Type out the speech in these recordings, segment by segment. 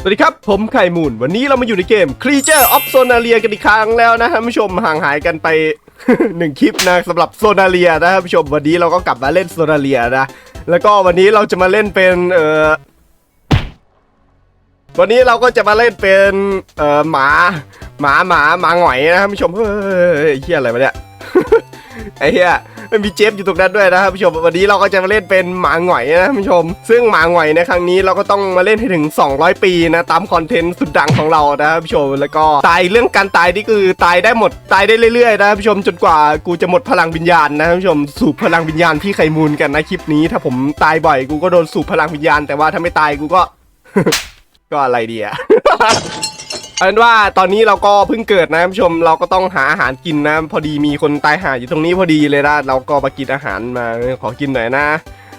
สวัสดีครับ ผมไข่มูนวันนี้เรามาอยู่ในเกม Creature of Sonaria กันอีกครั้งแล้วนะท่านผู้ชมห่างหายกันไปหนึ่งคลิปนะสำหรับโซนาเรียนะท่านผู้ชมวันนี้เราก็กลับมาเล่นโซนาเรียนะ แล้วก็วันนี้เราจะมาเล่นเป็นเออวันนี้เราก็จะมาเล่นเป็นเออหมาหมาหมาหมาหงอยนะท่านผู้ชมเฮ้ยเฮียอะไรมาเนี่ยไอ้เหี้ย มันมีเจฟอยู่ตรงนั้นด้วยนะครับผู้ชมวันนี้เราก็จะมาเล่นเป็นหมาหงอยนะผู้ชม ซึ่งหมาหงอยในครั้งนี้เราก็ต้องมาเล่นให้ถึง 200 ปีนะตามคอนเทนต์สุดดังของเรานะครับผู้ชมแล้วก็ตายเรื่องการตายนี่คือตายได้หมดตายได้เรื่อยๆนะท่านผู้ชมจนกว่ากูจะหมดพลังวิญญาณนะผู้ชมสูบพลังวิญญาณพี่ไข่มูลกันนะคลิปนี้ ถ้าผมตายบ่อยกูก็โดนสูบพลังวิญญาณ แต่ว่าถ้าไม่ตายกูก็ ก็อะไรดีอะ เอาเป็นว่าตอนนี้เราก็เพิ่งเกิดนะท่านผู้ชมเราก็ต้องหาอาหารกินนะ พอดีมีคนตายหาอยู่ตรงนี้พอดีเลยนะเราก็มากินอาหารมาขอกินหน่อยนะ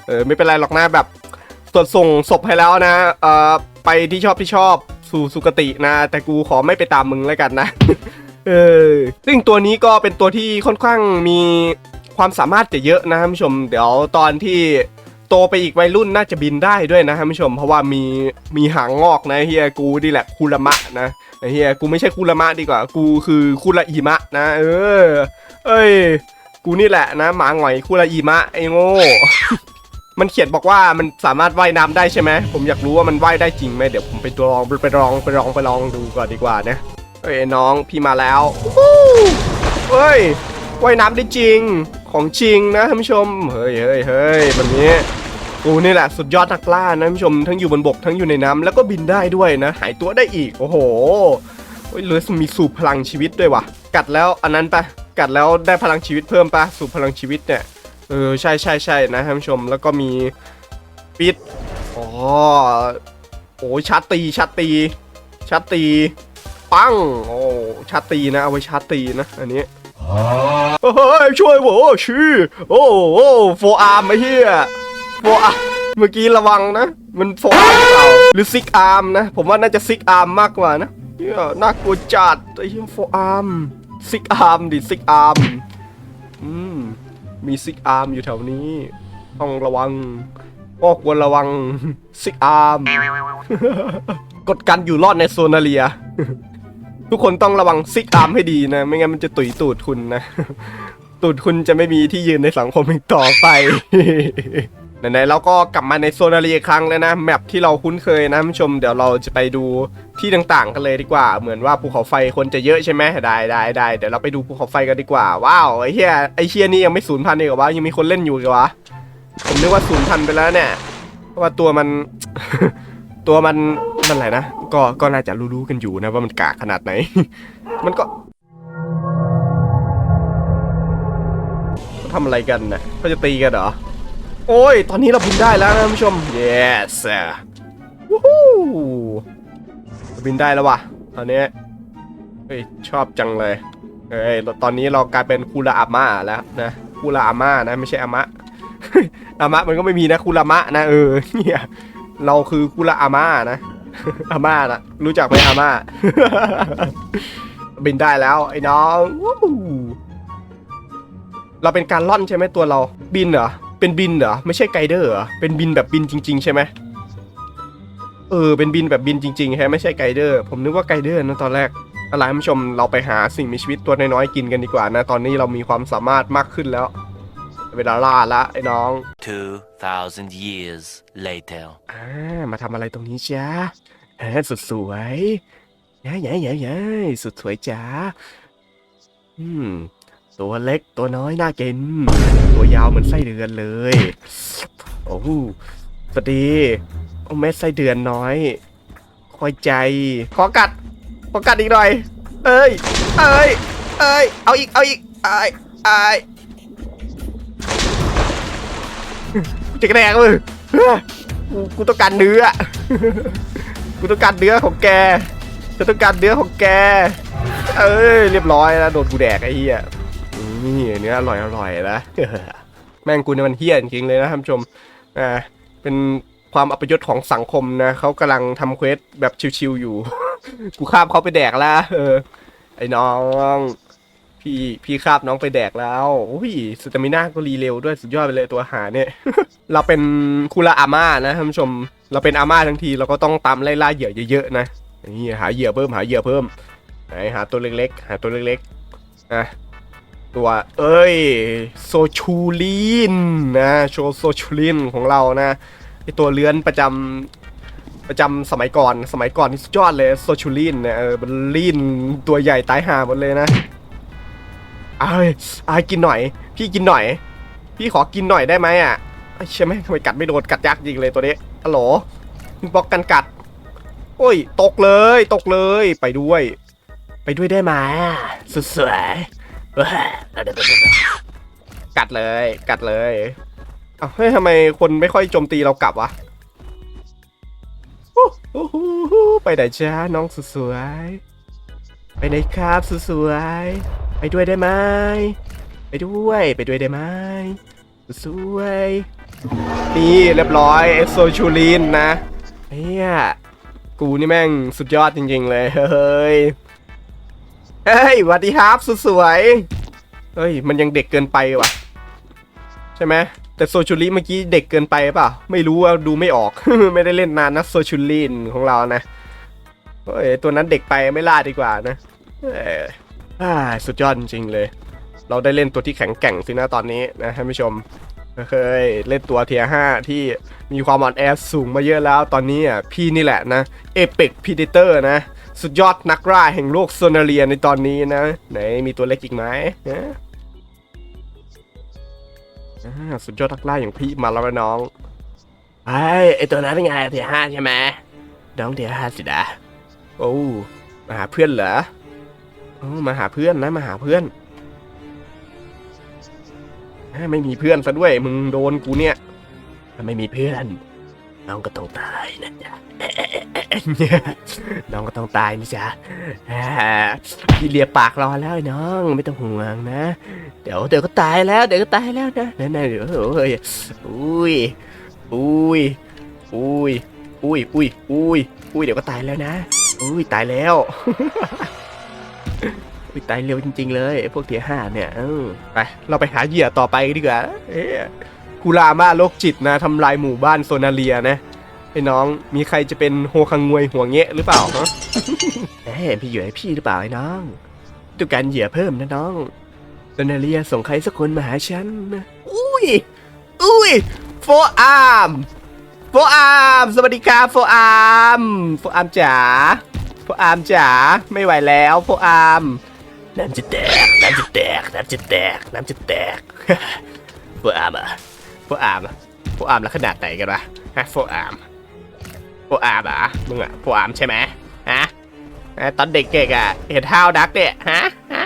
เออไม่เป็นไรหรอกนะแบบตรวจส่งศพให้แล้วนะเออไปที่ชอบที่ชอบสู่สุคตินะ แต่กูขอไม่ไปตามมึงแล้วกันนะเออซึ่งตัวนี้ก็เป็นตัวที่ค่อนข้างมีความสามารถจะเยอะนะท่านผู้ชม เดี๋ยวตอนที่ โตไปอีกวัยรุ่นน่าจะบินได้ด้วยนะท่านผู้ชม เพราะว่ามีมีหางงอกนะเฮียกูนี่แหละคูละมะนะเฮียกูไม่ใช่คูละมะดีกว่า กูคือคูละอีมะนะ เออ เอ้ย กูนี่แหละนะ หมาหงอยคูละอีมะไอ้โง่มันเขียนบอกว่ามันสามารถว่ายน้ำได้ใช่ไหมผมอยากรู้ว่ามันว่ายได้จริงไหมเดี๋ยวผมไปตัวลองไปลองไปลองไปลองดูก่อนดีกว่านะเอ้ยน้องพี่มาแล้วเฮ้ยว่ายน้ำได้จริงของจริงนะท่านผู้ชม เฮ้ยเฮ้ยเฮ้ยแบบนี้ กูนี่แหละสุดยอดนักล่านะท่านผู้ชมทั้งอยู่บนบกทั้งอยู่ในน้ำแล้วก็บินได้ด้วยนะ หายตัวได้อีก โอ้โหเฮ้ยเลยมีสูบพลังชีวิตด้วยวะกัดแล้วอันนั้นปะกัดแล้วได้พลังชีวิตเพิ่มปะสูบพลังชีวิตเนี่ยเออใช่ใช่ใช่นะท่านผู้ชมแล้วก็มีปิดอ๋อโอ้ยชาตีชาตีชาตีปังโอ้ชาตีนะเอาไว้ชาตีนะอันนี้เฮ้ยช่วยโว้ชื่อโอ้โอ้โฟอาร์มไอ้เหี้ย โฟอาร์มเมื่อกี้ระวังนะ มันโฟอาร์มหรือเปล่าหรือซิกอาร์มนะ ผมว่าน่าจะซิกอาร์มมากกว่านะเหี้ยน่ากลัวจัดไอ้เหี้ยโฟอาร์มซิกอาร์มดิซิกอาร์มอืมมีซิกอาร์มอยู่แถวนี้ ต้องระวังก็ควรระวังซิกอาร์ม กดกันอยู่รอดในโซนาเรีย ทุกคนต้องระวังซิกอาร์มให้ดีนะ ไม่งั้นมันจะตุยตูดคุณนะ ตูดคุณจะไม่มีที่ยืนในสังคมอีกต่อไป ไหนๆเราก็กลับมาในโซนารีอีกครั้งแล้วนะแมปที่เราคุ้นเคยนะท่านผู้ชมเดี๋ยวเราจะไปดูที่ต่างๆกันเลยดีกว่า เหมือนว่าภูเขาไฟคนจะเยอะใช่ไหมได้ได้ได้เดี๋ยวเราไปดูภูเขาไฟกันดีกว่า ว้าวไอ้เฮียไอ้เฮียนี่ยังไม่สูญพันธุ์อีกเหรอวะยังมีคนเล่นอยู่เหรอวะผมนึกว่าสูญพันธุ์ไปแล้วเนี่ยเพราะว่าตัวมัน ตัวมันมันอะไรนะก็ก็น่าจะรู้ๆกันอยู่นะว่ามันกากขนาดไหน มันก็ทำอะไรกันน่ะเขาจะตีกันเหรอ โอ้ย ตอนนี้เราบินได้แล้วนะท่านผู้ชม yes วู้ฮู้บินได้แล้ววะตอนนี้เฮ้ยชอบจังเลยเฮ้ยตอนนี้เรากลายเป็นคูราอาม่าแล้วนะคูราอาม่านะ ไม่ใช่อามะอามะมันก็ไม่มีนะคูรามะนะเออเนี่ยเราคือคูราอาม่านะอาม่านะรู้จักไหมอาม่าบินได้แล้วไอ้น้องวู้ฮู้เราเป็นการล่อนใช่ไหมตัวเราบินเหรอ เป็นบินเหรอ ไม่ใช่ไกด์เดอร์เหรอ เป็นบินแบบบินจริง ๆ ใช่ไหมเออ เป็นบินแบบบินจริงๆแฮะไม่ใช่ไกด์เดอร์ ผมนึกว่าไกด์เดอร์นะตอนแรกอะไรท่านผู้ชมเราไปหาสิ่งมีชีวิตตัวน้อยๆกินกันดีกว่านะ ตอนนี้เรามีความสามารถมากขึ้นแล้ว เวลาล่าละไอ้น้อง 2,000 years later. อ่ามาทำอะไรตรงนี้จ้าเออสุดสวยย้ายย้ายย้ายย้ายสุดสวยจ้าอืม ตัวเล็กตัวน้อยน่ากิน ตัวยาวเหมือนไส้เดือนเลย โอ้โหสวัสดีโอ้แม่ไส้เดือนน้อย คอยใจ ขอกัด ขอกัดอีกหน่อย เอ้ย เอ้ย เอ้ย เอาอีก เอาอีกไอ้ไอ้ายจะกระแดกมึงกูกูต้องการเนื้อ กูต้องการเนื้อของแกจะต้องการเนื้อของแก เอ้ย เรียบร้อยแล้วโดนกูแดกไอ้เหี้ย นี่เนื้ออร่อยอร่อยนะแม่งกูเนี่ยมันเฮี้ยจริงเลยนะท่านผู้ชมอ่าเป็นความอัปยศของสังคมนะเขากำลังทำเควสแบบชิวๆอยู่ กูข้ามเขาไปแดกแล้วเออ ไอ้น้องพี่พี่คาบน้องไปแดกแล้วโอ้ยสตามิน่าก็รีเร็วด้วยสุดยอดไปเลยตัวหาเนี่ย เราเป็นคูลาอาม่านะท่านผู้ชม เราเป็นอาม่าทั้งทีเราก็ต้องตามไล่ล่าเหยื่อเยอะๆนะนี่หาเหยื่อเพิ่มหาเหยื่อเพิ่มไหนหาตัวเล็กๆ หาตัวเล็กๆนะ ตัวเอ้ยโซชูลินนะโชว์โซชูลินของเรานะไอตัวเลื้อนประจำประจำสมัยก่อนสมัยก่อนนี่สุดยอดเลยโซชูลินเนี่ยเออมันลีนตัวใหญ่ตายห่าหมดเลยนะเอ้ยอ้ยกินหน่อย พี่กินหน่อย พี่ขอกินหน่อยได้ไหมอะไอเชื่อไหมทำไมกัดไม่โดนกัดยากจริงเลยตัวนี้ฮัลโหลมึงบอกกันกัด โอ้ย ตกเลย ตกเลยไปด้วย ไปด้วยได้ไหมสวย กัดเลย กัดเลยเอ้าเฮ้ยทำไมคนไม่ค่อยโจมตีเรากลับวะอู้หูหูหูไปไหนจ้าน้องสสวย ไปไหนครับสสวย ไปด้วยได้ไหมไปด้วย ไปด้วยได้ไหมสวย นี่เรียบร้อยเอโซชูลินนะเฮียกูนี่แม่งสุดยอดจริงๆเลย เฮ้ย เฮ้ยวัสดีครับสุดสวยเฮ้ย มันยังเด็กเกินไปว่ะ ใช่ไหมแต่โซชูลิเมื่อกี้เด็กเกินไปเปล่า ไม่รู้ว่าดูไม่ออก ไม่ได้เล่นนานนะโซชูลินของเรานะเฮ้ยตัวนั้นเด็กไปไม่ล่าดีกว่านะเอ้ยสุดยอดจริงเลย เราได้เล่นตัวที่แข็งแกร่งสินะตอนนี้นะท่านผู้ชม เคยเล่นตัวเทียห้าที่มีความอ่อนแอสูงมาเยอะแล้วตอนนี้อะพี่นี่แหละนะเอเปกพีเดเตอร์นะ สุดยอดนักล่าแห่งโลกโซนาเรียในตอนนี้นะ ไหนมีตัวเล็กอีกไหมนะสุดยอดนักล่าอย่างพี่มาแล้วนะน้องไอ้ไอตัวนั้นเป็นไงเทียห้าใช่ไหมน้องเทียห้าสินะโอ้มาหาเพื่อนเหรออมาหาเพื่อนนะมาหาเพื่อน ไม่มีเพื่อนซะด้วย มึงโดนกูเนี่ยถ้าไม่มีเพื่อน น้องก็ต้องตายนะจ๊ะน้องก็ต้องตายนะจ๊ะพี่เลียปากรอแล้วน้องไม่ต้องห่วงนะ เดี๋ยวเดี๋ยวก็ตายแล้วเดี๋ยวก็ตายแล้วนะนั่นเดี๋ยวเฮ้ยอุ้ยอุ้ยอุ้ยอุ้ยอุ้ยอุ้ยอุ้ยเดี๋ยวก็ตายแล้วนะอุ้ยตายแล้ว อุ้ยตายเร็วจริง ๆ เลยไอ้พวกเทียห้าเนี่ยเออไปเราไปหาเหยื่อต่อไปดีกว่าเอ๊ะคูรามาโรคจิตนะทำลายหมู่บ้านโซนาเลียนะไอ้น้องมีใครจะเป็นโฮคังงวยหัวเงะหรือเปล่าฮะเอ้ยพี่เหยื่อให้พี่หรือเปล่าไอ้น้องต้องการเหยื่อเพิ่มนะน้องโซนาเลียส่งใครสักคนมาหาฉันนะอุ้ยอุ้ยโฟอาร์มโฟอาร์มสวัสดีครับโฟอาร์มโฟอาร์มจ๋าโฟอาร์มจ๋าไม่ไหวแล้วโฟอาร์ม น้ำจะแตก น้ำจะแตก น้ำจะแตก น้ำจะแตกพวกอาร์มอะพวกอาร์มอะพวกอาร์มแล้วขนาดไหนกันวะฮะพวกอาร์มพวกอาร์มอะมึงอะพวกอาร์มใช่ไหมฮะตอนเด็กๆอะเห็นท้าวดักเนี่ยฮะฮะ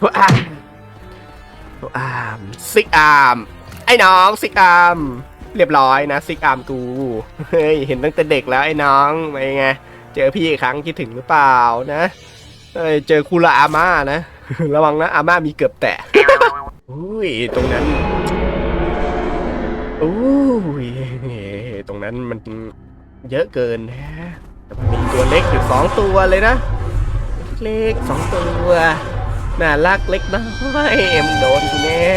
พวกอาร์มพวกอาร์มซิกอาร์มไอ้น้องซิกอาร์มเรียบร้อยนะซิกอาร์มกูเฮ้ยเห็นตั้งแต่เด็กแล้วไอ้น้องไปไง เจอพี่อีกครั้งคิดถึงหรือเปล่านะเอ้ยเจอคูละอาม่านะ ระวังนะอาม่ามีเกือบแตะอุ้ยตรงนั้นอุ้ยตรงนั้นมันเยอะเกินนะแต่มันมีตัวเล็กอยู่สองตัวเลยนะ เล็กสองตัวน่ารักเล็กน้อยเอ็มงโดนกูแน่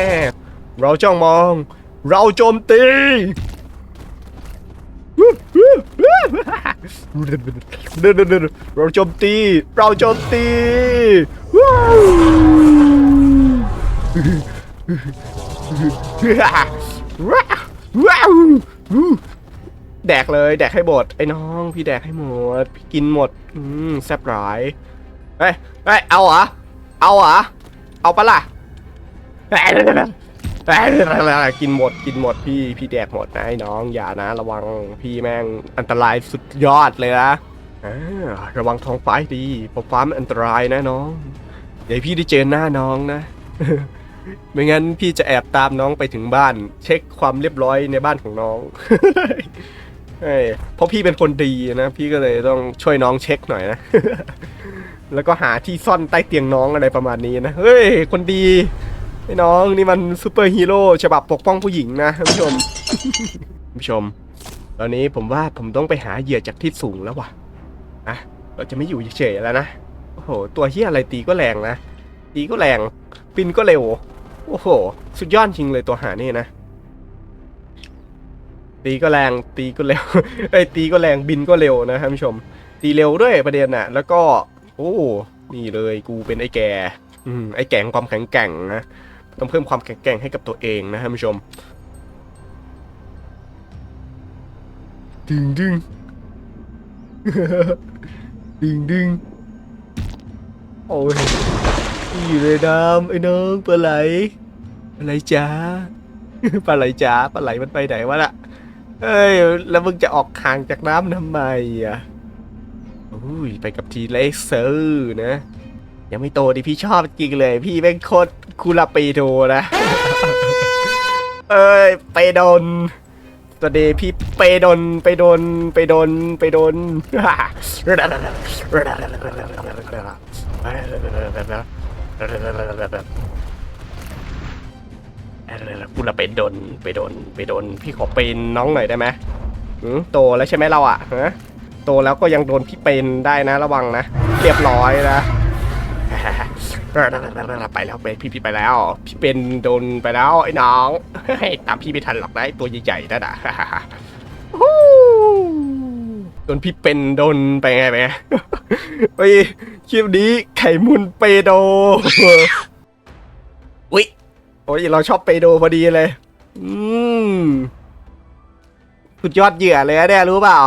เราจ้องมอง เราโจมตี เราโจมตี เราโจมตีว้าวว้าวแดกเลย แดกให้หมดไอ้น้อง พี่แดกให้หมด พี่กินหมด อืมแซ่บหลายเฮ้ยเฮ้ยเอาเหรอ เอาเหรอ เอาปะล่ะ กินหมดกินหมดพี่พี่แดกหมดนะไอ้น้องอย่านะ ระวังพี่แม่งอันตรายสุดยอดเลยนะระวังท้องฟ้าให้ดีเพราะฟ้ามันอันตรายนะน้องอย่าให้พี่ได้เจอหน้าน้องนะ ไม่งั้นพี่จะแอบตามน้องไปถึงบ้าน เช็คความเรียบร้อยในบ้านของน้องเพราะพี่เป็นคนดีนะ พี่ก็เลยต้องช่วยน้องเช็คหน่อยนะ แล้วก็หาที่ซ่อนใต้เตียงน้องอะไรประมาณนี้นะ เฮ้ย คนดี ไอ้น้องนี่มันซูเปอร์ฮีโร่ฉบับปกป้องผู้หญิงนะท่านผู้ชมท่านผู้ชม ตอนนี้ผมว่าผมต้องไปหาเหยื่อจากที่สูงแล้วว่ะอะเราจะไม่อยู่เฉยๆแล้วนะโอ้โหตัวเฮียอะไรตีก็แรงนะตีก็แรงบินก็เร็วโอ้โห สุดยอดจริงเลยตัวหานี่นะ ตีก็แรงตีก็เร็วเอ้ตีก็แรงบินก็เร็วนะท่านผู้ชม ตีเร็วด้วยประเด็นน่ะ แล้วก็ โอ้นี่เลยกูเป็นไอ้แก่อืมไอ้แก่งความแข็งแกร่งนะ ต้องเพิ่มความแข็งแกร่งให้กับตัวเองนะท่านผู้ชมดึงดึงดึงดึงโอ้ยอยู่เลยน้ำไอ้น้องปลาไหลปลาไหลจ้าปลาไหลจ้าปลาไหลมันไปไหนวะล่ะเอ้ยแล้วมึงจะออกห่างจากน้ำทำไมอะอุ้ยไปกับทีเลเซอร์นะ ยังไม่โตดิพี่ชอบจริงเลย พี่เป็นโคตรคูลาปีโดนะ เอ้ยไปโดนตัวเดพี่ไปโดนไปโดนไปโดนไปโดนกูละไปโดนไปโดนไปโดนพี่ขอเป็นน้องหน่อยได้ไหมหืมโตแล้วใช่ไหมเราอะฮะโตแล้วก็ยังโดนพี่เป็นได้นะระวังนะเรียบร้อยนะ ไปแล้วเป็นพี่พี่ไปแล้ว พี่เป็นโดนไปแล้วไอ้น้องตามพี่ไม่ทันหรอกนะไอ้ตัวใหญ่ๆนั่นน่ะฮู้โดนพี่เป็นโดนไปไงไปไงไปคลิปนี้ไข่มุนเปโดอุ๊ยโอ้ยเราชอบเปโดพอดีเลย อืมสุดยอดเหยื่อเลยอะเนี่ยรู้เปล่า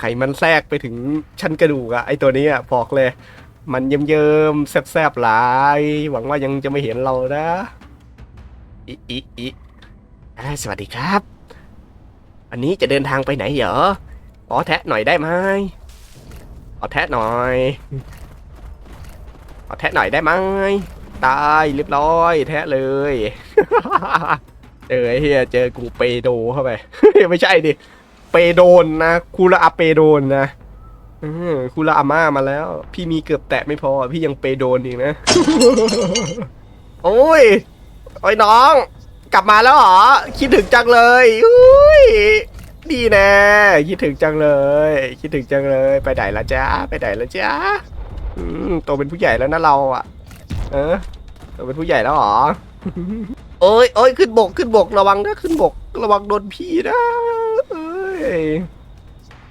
ไขมันแทรกไปถึงชั้นกระดูกอะไอตัวนี้อะบอกเลย มันเยิ้มๆแซบๆหลาย หวังว่ายังจะไม่เห็นเรานะอิอิอิสวัสดีครับ อันนี้จะเดินทางไปไหนเหรออ๋อแทะหน่อยได้ไหมขอแทะหน่อยขอแทะหน่อยได้ไหมตายเรียบร้อย แทะเลยเจออเฮียเจอกูเปโดเข้าไปไม่ใช่ดิเปโดนนะคูละอาเปโดนนะ อืมคูละอาม่ามาแล้ว พี่มีเกือบแตะไม่พอ พี่ยังเปโดนอีกนะ โอ้ย โอ้ยน้อง กลับมาแล้วเหรอ คิดถึงจังเลยอุ้ยดีแน่คิดถึงจังเลย คิดถึงจังเลย ไปไหนละจ้าไปไหนละจ้าอืมโตเป็นผู้ใหญ่แล้วนะเราอะ เออโตเป็นผู้ใหญ่แล้วเหรอโอ้ยโอ้ยขึ้นบกขึ้นบกระวังนะขึ้นบก ระวังโดนพี่นะเอ้ย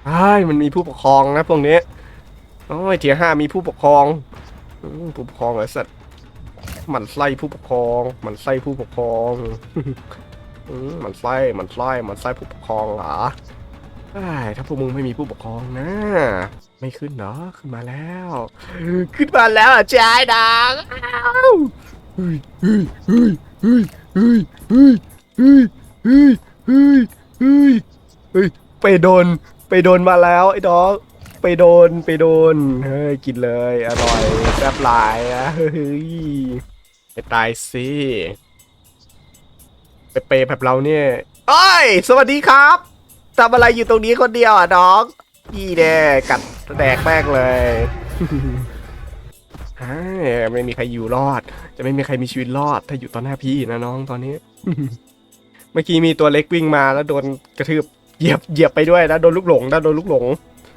ไอ้มันมีผู้ปกครองนะพวกนี้โอ้ยเทียห้ามีผู้ปกครองผู้ปกครองเหรอสัตว์มันไส้ผู้ปกครอง มันไส้ผู้ปกครองอมันไส้มันไส้มันไส้ผู้ปกครองเหรอไอ้ถ้าพวกมึงไม่มีผู้ปกครองนะ ไม่ขึ้นเนาะขึ้นมาแล้ว ขึ้นมาแล้วอะจ้ายดังเฮ้ยเฮ้ยเฮ้ยเฮ้ยเฮ้ยเฮ้ยเฮ้ยเฮ้ยเฮ้ยเฮ้ยเฮ้ยไปโดน โดนมาแล้วไอ้ดอกไปโดนไปโดนเฮ้ยกินเลยอร่อยแซ่บหลายอะเฮ้ยไปตายสิไปเปย์แบบเราเนี่ยเอ้ยสวัสดีครับทำอะไรอยู่ตรงนี้คนเดียวอะน้องพี่แน่กัดแดกแม่งเลยฮ้ยไม่มีใครอยู่รอด จะไม่มีใครมีชีวิตรอด ถ้าอยู่ต่อหน้าพี่นะน้องตอนนี้ เมื่อกี้มีตัวเล็กวิ่งมาแล้วโดนกระทืบ เหยียบเหยียบไปด้วยนะโดนลูกหลงนะโดนลูกหลง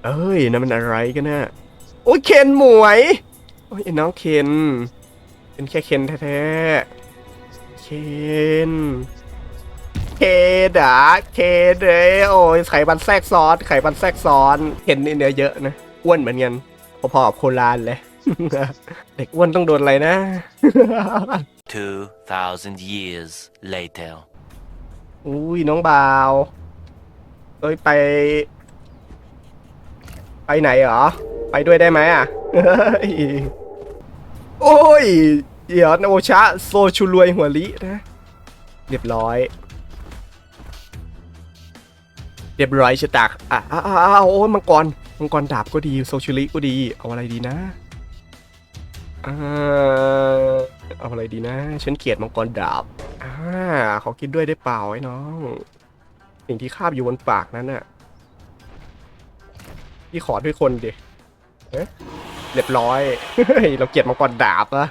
เอ้ยนั่นมันอะไรกันนะโอ้ยเคนหมวยโอ้ยไอ้น้องเคนเป็นแค่เคนแท้ๆเคนเคนอะเคนเลยโอ้ยไขมันแทรกซ้อนไขมันแทรกซ้อนเคนนี่เนื้อเยอะนะอ้วนเหมือนกันพอๆกับโคลานเลย เด็กอ้วนต้องโดนอะไรนะ2,000 years later. อุ้ยน้องบาว เอ้ยไป ไปไหนเหรอ ไปด้วยได้ไหมอะโอ้ยเดี๋ยวโอชะโซชูรวยหัวลินะ เรียบร้อย เรียบร้อยชะตักอะอ้าวโอ้ยมังกรมังกรดาบก็ดีโซชูริก็ดี เอาอะไรดีนะอ่าเอาอะไรดีนะ ฉันเกลียดมังกรดาบอ่าขอกินด้วยได้เปล่าไอ้น้อง สิ่งที่คาบอยู่บนปากนั้นน่ะพี่ขอด้วยคนดิเอ๊ะเรียบร้อย เราเกลียดมังกรดาบอะ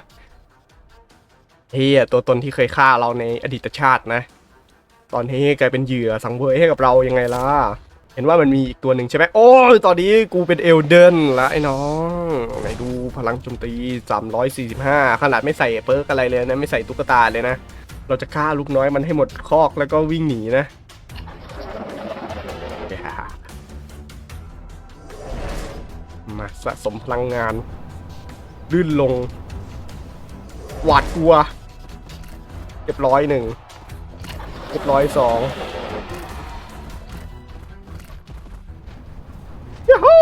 เฮียตัวตนที่เคยฆ่าเราในอดีตชาตินะ ตอนนี้กลายเป็นเหยื่อสังเวยให้กับเรายังไงล่ะ เห็นว่ามันมีอีกตัวหนึ่งใช่ไหมโอ้ยตอนนี้กูเป็นเอลเดนล้วไอ้น้องไหนดูพลังโจมตี 345 ขนาดไม่ใส่เปิร์กอะไรเลยนะ ไม่ใส่ตุ๊กตาเลยนะ เราจะฆ่าลูกน้อยมันให้หมดคอกแล้วก็วิ่งหนีนะ มาสะสมพลังงานลื่นลง หวาดกลัวเรียบร้อยหนึ่งเรียบร้อยสองยูฮู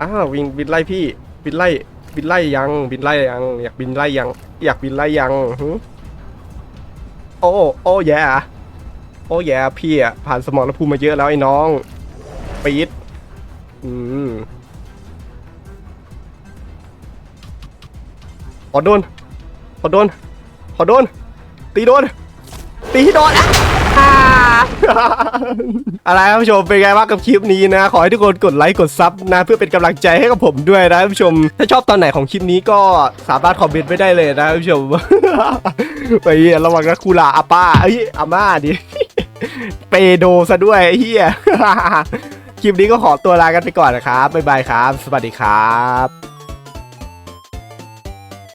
อ้าววิงบินไล่พี่บินไล่บินไล่ยังบินไล่ยัง อยากบินไล่ยัง อยากบินไล่ยังโอ้โอ้แย่โอ้แย่พี่อะผ่านสมรภูมิมาเยอะแล้วไอ้น้อง ปี๊ดอืมขอโดน ขอโดน ขอโดน ตีโดน ตีให้โดนอะอ่าอะไรครับผู้ชมเป็นไงบ้างกับคลิปนี้นะ ขอให้ทุกคนกดไลค์กดซับนะ เพื่อเป็นกำลังใจให้กับผมด้วยนะผู้ชม ถ้าชอบตอนไหนของคลิปนี้ก็สามารถคอมเมนต์ไว้ได้เลยนะผู้ชมไปเหี้ยระวังนะคูลาอาป้าเอ้ยอาม่าดิเปโดซะด้วยไอ้เฮีย คลิปนี้ก็ขอตัวลากันไปก่อนนะครับบ๊ายบายครับ สวัสดีครับ